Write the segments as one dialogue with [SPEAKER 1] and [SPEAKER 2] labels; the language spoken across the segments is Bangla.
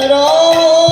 [SPEAKER 1] হরে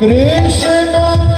[SPEAKER 1] কৃষ্ণ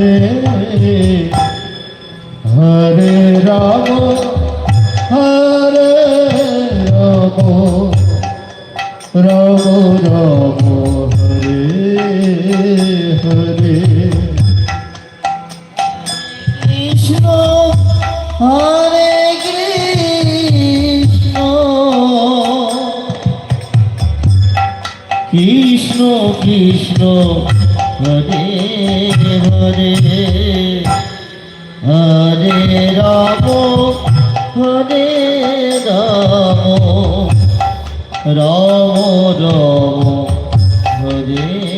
[SPEAKER 1] রে মরম হরে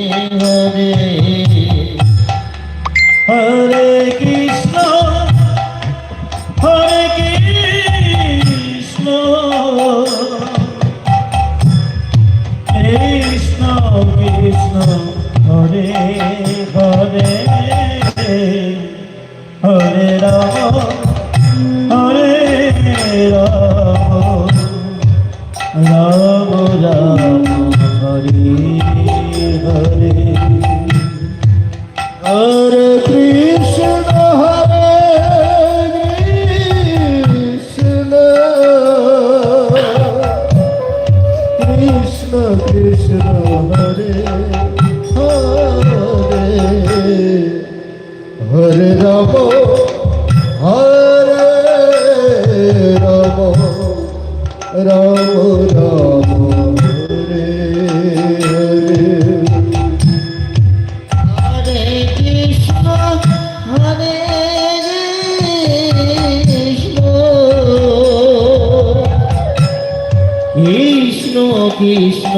[SPEAKER 1] কৃষ্ণ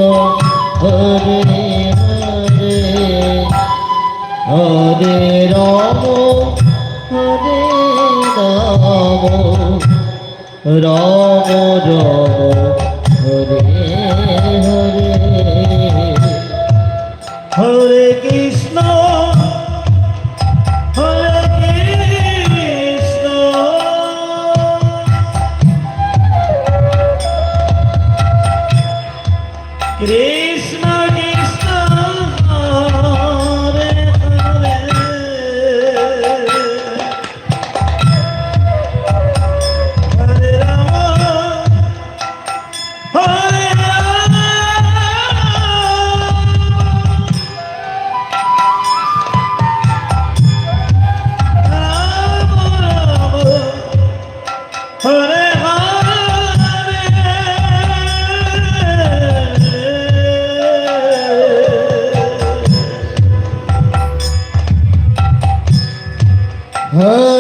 [SPEAKER 1] হরে হরে হরে রম রম হরে হরে হরে কৃষ্ণ কৃষ্ণ কৃষ্ণ Huh?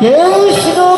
[SPEAKER 1] 예수도